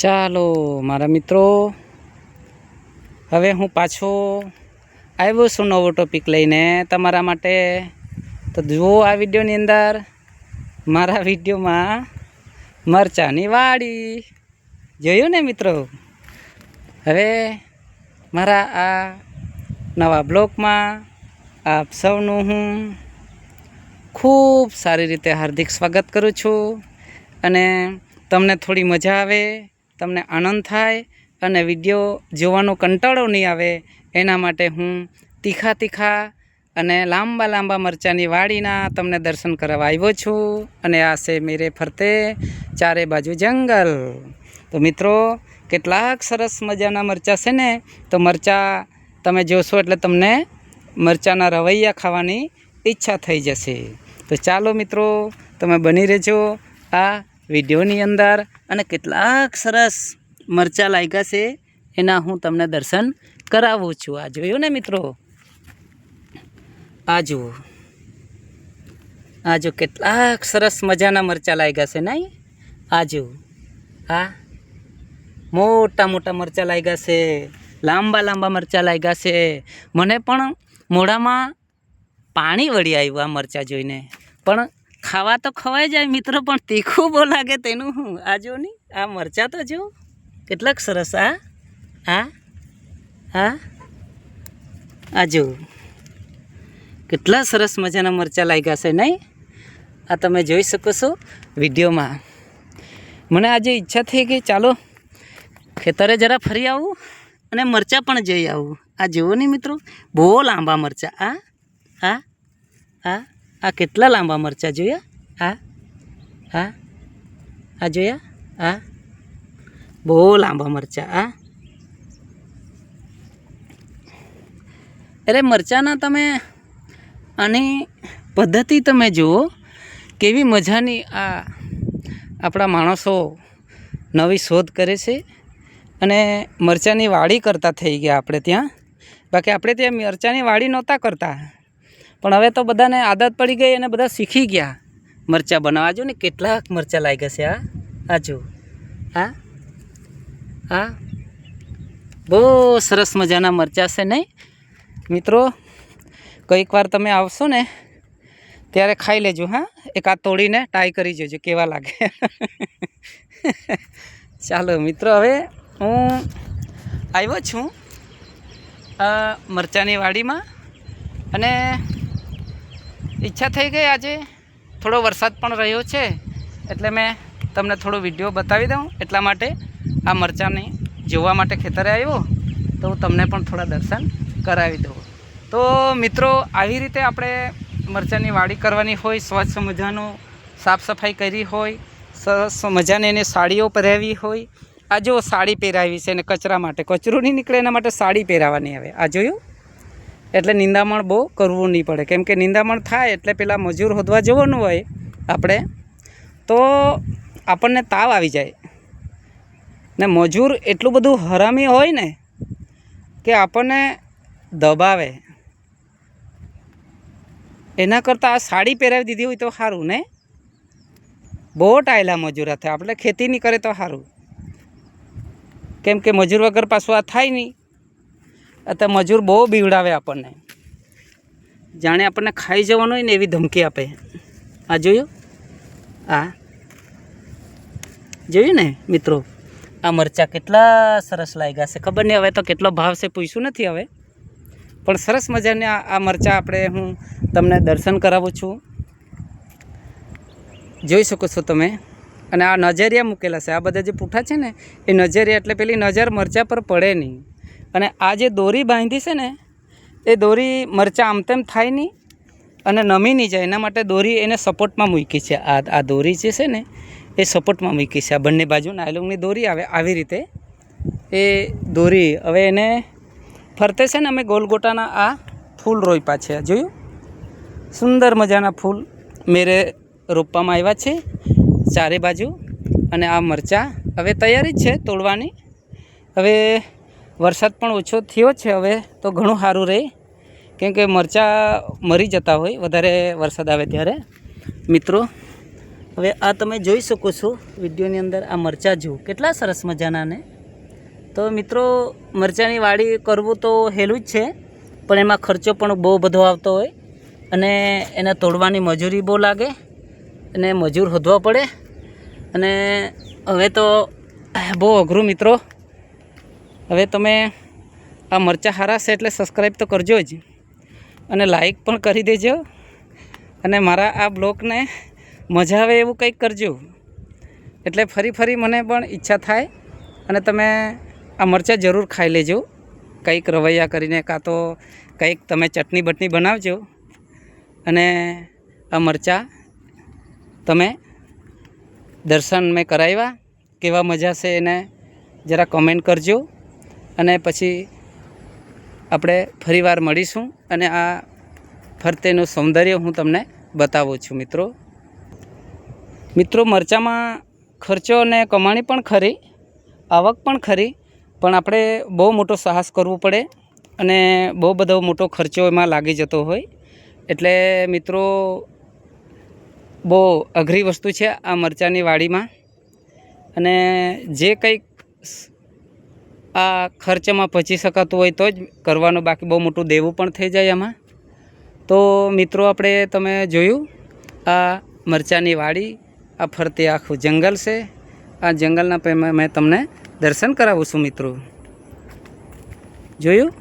ચાલો, મારા મિત્રો, હવે હું પાછો આવ્યો છું નવો ટોપિક લઈને તમારા માટે. તો જુઓ આ વિડીયોની અંદર, મારા વિડીયોમાં મરચાંની વાડી. જોયું ને મિત્રો? હવે મારા આ નવા બ્લોગમાં આપ સૌનું હું ખૂબ સારી રીતે હાર્દિક સ્વાગત કરું છું. અને તમને થોડી મજા આવે તમને આનંદ થાય અને વીડિયો જોવાનો કંટાળો નહીં આવે, એના માટે હું તીખા તીખા અને લાંબા લાંબા મરચાંની વાડીના તમને દર્શન કરવા આવ્યો છું. અને આ છે મેરે ફરતે ચારે બાજુ જંગલ. તો મિત્રો, કેટલાક સરસ મજાના મરચાં છે ને, તો મરચાં તમે જોશો એટલે તમને મરચાંના રવૈયા ખાવાની ઈચ્છા થઈ જશે. તો ચાલો મિત્રો, તમે બની રહેજો આ વિડીયોની અંદર અને કેટલાક સરસ મરચાં લાગ્યા છે, એના હું તમને દર્શન કરાવું છું. આ જોયું ને મિત્રો? આ જુઓ. આ જો કેટલાક સરસ મજાના મરચાં લાગ્યા છે નહીં? આ જુઓ. આ મોટા મોટા મરચાં લાગ્યા છે, લાંબા લાંબા મરચાં લાગ્યા છે. મને પણ મોઢામાં પાણી વળી આવ્યું આ મરચાં જોઈને. પણ ખાવા તો ખવાઈ જાય મિત્રો, પણ તીખું બહુ લાગે તેનું હું? આ જો નહીં આ મરચાં તો જો. કેટલાક સરસ, આ? આ? હા આ જો. કેટલા સરસ મજાના મરચાં લાગ્યા છે નહીં? આ તમે જોઈ શકો છો વિડીયોમાં. મને આજે ઈચ્છા થઈ ગઈ, ચાલો. ખેતરે જરા ફરી આવું અને મરચાં પણ જઈ આવું. આ જુઓ ને મિત્રો, બહુ લાંબા મરચાં. આ? આ? આ? આ કેટલા લાંબા મરચાં જોયા? આ હા? આ જોયા? આ બહુ લાંબા મરચાં આ અરે મરચાંના તમે આની પદ્ધતિ તમે જુઓ, કેવી મજાની આ આપણા માણસો નવી શોધ કરે છે અને મરચાંની વાડી કરતા થઈ ગયા આપણે ત્યાં. બાકી આપણે ત્યાં મરચાંની વાડી નહોતા કરતા. પણ હવે તો બધાને આદત પડી ગઈ અને બધા શીખી ગયા. મરચાં બનાવવા. જો ને કેટલાક મરચાં લાગ્યા છે આ આ જો. હા? આ બહુ સરસ મજાના મરચાં છે નહીં? મિત્રો કંઈક વાર તમે આવશો ને, ત્યારે ખાઈ લેજો, હા? એક આ તોડીને ટ્રાય કરી જોજો, કેવા લાગે. ચાલો મિત્રો, હવે હું આવ્યો છું મરચાંની વાડીમાં. અને ઈચ્છા થઈ ગઈ આજે. થોડો વરસાદ પણ રહ્યો છે, એટલે મેં તમને થોડો વીડિયો બતાવી દઉં. એટલા માટે આ મરચાંને જોવા માટે ખેતરે આવ્યો, તો હું તમને પણ થોડા દર્શન કરાવી દઉં. તો મિત્રો, આવી રીતે આપણે મરચાંની વાડી કરવાની હોય, સ્વચ્છ મજાનું સાફ સફાઈ કરી હોય સરસ મજાને એને સાડીઓ પહેરાવી હોય. આ જો સાડી પહેરાવી છે અને કચરા માટે, કચરો નહીં નીકળે એના માટે સાડી પહેરાવવાની આવે. આ જોયું? એટલે નિંદામણ બહુ કરવું નહીં પડે. કેમ કે નિંદામણ થાય એટલે પેલા મજૂર હોદવા જવાનું હોય આપણે, તો આપણને તાવ આવી જાય. ને મજૂર એટલું બધું હરામી હોય ને કે આપણને દબાવે. એના કરતાં આ સાડી પહેરાવી દીધી હોય તો સારું, ને? બહુ ટાયલા મજૂર થાય આપણે ખેતી નહીં કરે તો સારું. કેમ કે મજૂર વગર પાછું આ થાય નહીં. તો મજૂર બહુ બીવડાવે આપણને. જાણે આપણને ખાઈ જવાનું હોય ને એવી ધમકી આપે. આ જોયું? આ. જોયું ને, મિત્રો? આ મરચાં કેટલા સરસ લાગ્યા છે. ખબર નહીં હવે તો કેટલો ભાવ છે પૂછ્યું નથી હવે. પણ સરસ મજાને આ મરચાં આપણે હું તમને દર્શન કરાવું છું. જોઈ શકો છો તમે. અને આ નજરિયા મૂકેલા છે. આ બધા જે પૂઠા છે ને, એ નજરિયા એટલે પેલી નજર મરચાં પર પડે નહીં. અને આ જે દોરી બાંધી છે ને, એ દોરી મરચાં આમ તેમ થાય નહીં અને નમી નહીં જાય. એના માટે દોરી એને સપોર્ટમાં મૂકી છે. આ આ દોરી જે છે ને, એ સપોર્ટમાં મૂકી છે. આ બંને બાજુ નાયલોંગની દોરી આવે આવી રીતે. એ દોરી હવે એને ફરતે છે ને, અમે ગોલગોટાના આ ફૂલ રોપ્યા છે. જોયું? સુંદર મજાના ફૂલ મેરે રોપવામાં આવ્યા છે ચારે બાજુ. અને આ મરચાં હવે તૈયારી જ છે તોડવાની. હવે વરસાદ પણ ઓછો થયો છે હવે, તો ઘણું સારું રહે. કેમ કે મરચાં મરી જતા હોય, વધારે વરસાદ આવે ત્યારે. મિત્રો, હવે આ તમે જોઈ શકો છો વિડીયોની અંદર આ મરચાં જુઓ કેટલા સરસ મજાના ને. તો મિત્રો, મરચાંની વાડી કરવું તો હેલું જ છે, પણ એમાં ખર્ચો પણ બહુ બધો આવતો હોય. અને એને તોડવાની મજૂરી બહુ લાગે, અને મજૂર શોધવા પડે. અને હવે તો બહુ અઘરું મિત્રો હવે તમે આ મરચાં સારા છે એટલે સબસ્ક્રાઈબ તો કરજો જ. અને લાઈક પણ કરી દેજો. અને મારા આ બ્લોગને મજા આવે એવું કંઈક કરજો. એટલે ફરી ફરી મને પણ ઈચ્છા થાય અને તમે આ મરચાં જરૂર ખાઈ લેજો. કંઈક રવૈયા કરીને કાં તો કંઈક તમે ચટણી બટણી બનાવજો. અને આ મરચાં તમે દર્શન મેં કરાવ્યા. કેવા મજા છે એને જરા કમેન્ટ કરજો. અને પછી આપણે ફરીવાર મળીશું અને આ ફરતેનું સૌંદર્ય હું તમને બતાવું છું, મિત્રો. મિત્રો, મરચાંમાં ખર્ચો અને કમાણી પણ ખરી, આવક પણ ખરી, પણ આપણે બહુ મોટો સાહસ કરવું પડે અને બહુ બધો મોટો ખર્ચો એમાં લાગી જતો હોય. એટલે, મિત્રો, બહુ અઘરી વસ્તુ છે આ મરચાંની વાડીમાં. અને જે કંઈક આ ખર્ચમાં પચી શકાતું હોય તો જ કરવાનું, બાકી બહુ મોટું દેવું પણ થઈ જાય એમાં. તો મિત્રો, આપણે તમે જોયું, આ મરચાંની વાડી, આ ફરતે આખું જંગલ છે. આ જંગલના મેં તમને દર્શન કરાવું છું મિત્રો. જોયું?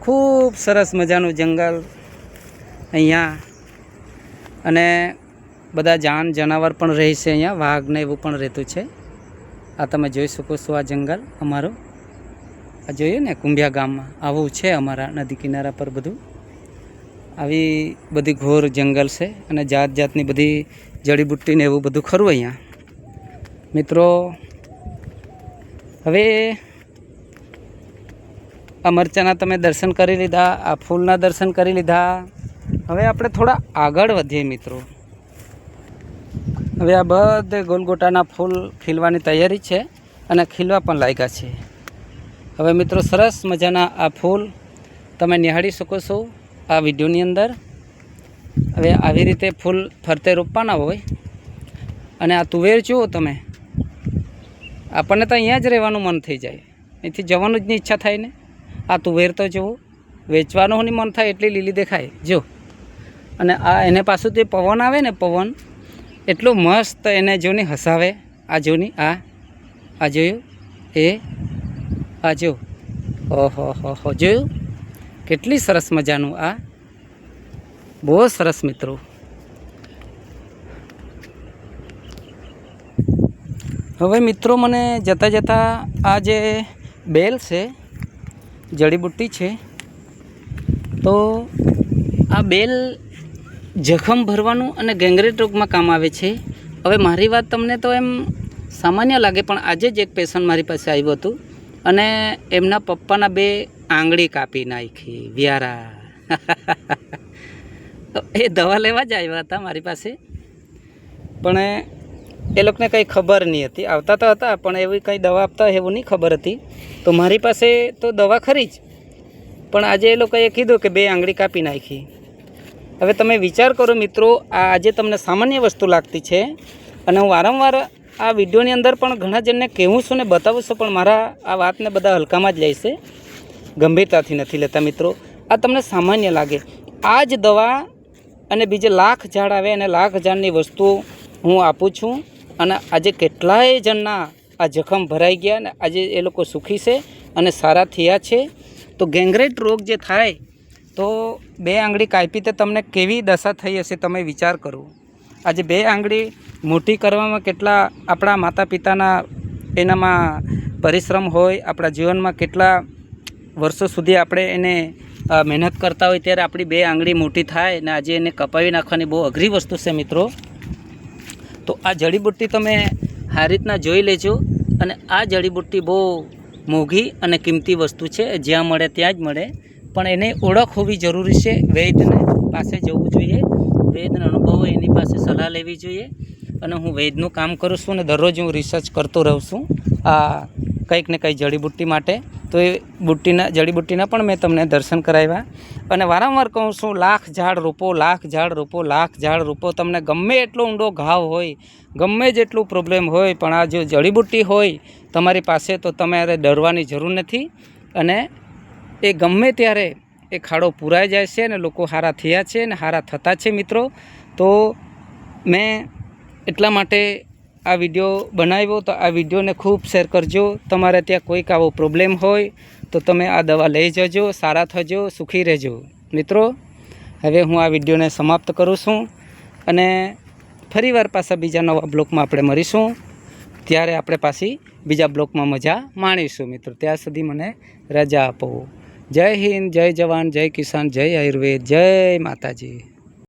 ખૂબ સરસ મજાનું જંગલ અહીંયા. અને બધા જાન જનાવર પણ રહે છે અહીંયા, વાઘ ને એવું પણ રહેતું છે. આ તમે જોઈ શકો છો આ જંગલ અમારું. આ જોઈએ ને, કુંભિયા ગામમાં આવું છે અમારા નદી કિનારા પર બધું. આવી બધી ઘોર જંગલ છે અને જાત જાતની બધી જડીબુટ્ટીને એવું બધું ખરું અહીંયા. મિત્રો, હવે આ મરચાંના તમે દર્શન કરી લીધા, આ ફૂલના દર્શન કરી લીધા. હવે આપણે થોડા આગળ વધીએ મિત્રો. હવે આ બધે ગોલગોટાના ફૂલ ખીલવાની તૈયારી છે અને ખીલવા પણ લાગ્યા છે. હવે મિત્રો સરસ મજાના આ ફૂલ તમે નિહાળી શકો છો આ વિડીયોની અંદર. હવે આવી રીતે ફૂલ ફરતે રોપવાના હોય. અને આ તુવેર જુઓ તમે. આપણને તો અહીંયા જ રહેવાનું મન થઈ જાય. અહીંથી જવાનું જ નહીં ઈચ્છા થાય ને. આ તુવેર તો જુઓ. વેચવાનું મન થાય એટલી લીલી દેખાય. જો અને આ એને પાછું તે પવન આવે ને પવન એટલું મસ્ત એને જોની હસાવે. આ જોની, આ આ જોયું? એ, આ જો. ઓહો, હો હો, જોયું? કેટલી સરસ મજાનું, આ. બહુ સરસ, મિત્રો. હવે મિત્રો મને જતાં જતાં આ જે બેલ છે, જડીબુટ્ટી છે, તો આ બેલ જખમ ભરવાનું અને ગેંગરેટ રોગમાં કામ આવે છે. હવે મારી વાત તમને તો એમ સામાન્ય લાગે, પણ આજે જ એક પેશન્ટ મારી પાસે આવ્યું હતું અને એમના પપ્પાના બે આંગળી કાપી નાખી, વ્યારા. એ દવા લેવા જ આવ્યા હતા મારી પાસે. પણ એ લોકોને કંઈ ખબર નહીં હતી. આવતા તો હતા, પણ એવી કંઈ દવા આપતા એવું નહીં ખબર હતી. તો મારી પાસે તો દવા ખરી જ. પણ આજે એ લોકોએ કીધું કે બે આંગળી કાપી નાખી. હવે તમે વિચાર કરો મિત્રો, આ આજે તમને સામાન્ય વસ્તુ લાગતી છે અને હું વારંવાર આ વિડીયોની અંદર પણ ઘણા જણને કહેવું છું ને બતાવું છું, પણ મારા આ વાતને બધા હલકામાં જ લે છે ગંભીરતાથી નથી લેતા મિત્રો. આ તમને સામાન્ય લાગે. આ જ દવા અને બીજે લાખ ઝાડ આવે અને લાખ ઝાડની વસ્તુ હું આપું છું અને આજે કેટલાય જણના આ જખમ ભરાઈ ગયા અને આજે એ લોકો સુખી છે અને સારા થયા છે. તો ગેંગરેટ રોગ જે થાય તો બે આંગળી કાપી તે તમને કેવી દશા થઈ હશે તમે વિચાર કરો. આજે બે આંગળી મોટી કરવામાં કેટલા આપણા માતા પિતાના એનામાં પરિશ્રમ હોય, આપણા જીવનમાં કેટલા વર્ષો સુધી આપણે એને મહેનત કરતા હોય ત્યારે આપણી બે આંગળી મોટી થાય ને આજે એને કપાવી નાખવાની બહુ અઘરી વસ્તુ છે મિત્રો. તો આ જડીબુટ્ટી તમે આ રીતના જોઈ લેજો અને આ જડીબુટ્ટી બહુ મોંઘી અને કિંમતી વસ્તુ છે, જ્યાં મળે ત્યાં જ મળે. પણ એને ઓળખ હોવી જરૂરી છે. વૈદને પાસે જવું જોઈએ. વૈદ્યનો અનુભવ એની પાસે સલાહ લેવી જોઈએ. અને હું વૈદનું કામ કરું છું અને દરરોજ હું રિસર્ચ કરતો રહું છું. આ કંઈક ને કંઈક જડીબુટ્ટી માટે. તો એ બુટ્ટીના, જડીબુટ્ટીના પણ મેં તમને દર્શન કરાવ્યા. અને વારંવાર કહું છું, લાખ ઝાડ રોપો, લાખ ઝાડ રોપો, લાખ ઝાડ રોપો. તમને ગમે એટલો ઊંડો ઘાવ હોય, ગમે જેટલું પ્રોબ્લેમ હોય, પણ આ જો જડીબુટ્ટી હોય તમારી પાસે, તો તમારે ડરવાની જરૂર નથી. અને એ ગમે ત્યારે એ ખાડો પૂરાઈ જાય છે અને લોકો હારા થયા છે અને હારા થતા છે મિત્રો, તો મેં એટલા માટે આ વીડિયો બનાવ્યો. તો આ વિડીયોને ખૂબ શેર કરજો. તમારે ત્યાં કોઈક આવો પ્રોબ્લેમ હોય તો તમે આ દવા લઈ જજો, સારા થજો, સુખી રહેજો. મિત્રો, હવે હું આ વિડીયોને સમાપ્ત કરું છું અને ફરીવાર પાછા બીજા નવા બ્લોકમાં આપણે મળીશું. ત્યારે આપણે પાછી બીજા બ્લોકમાં મજા માણીશું મિત્રો. ત્યાં સુધી મને રજા આપો. જય હિન્દ જય જવાન જય કિસાન જય આયુર્વેદ જય માતાજી.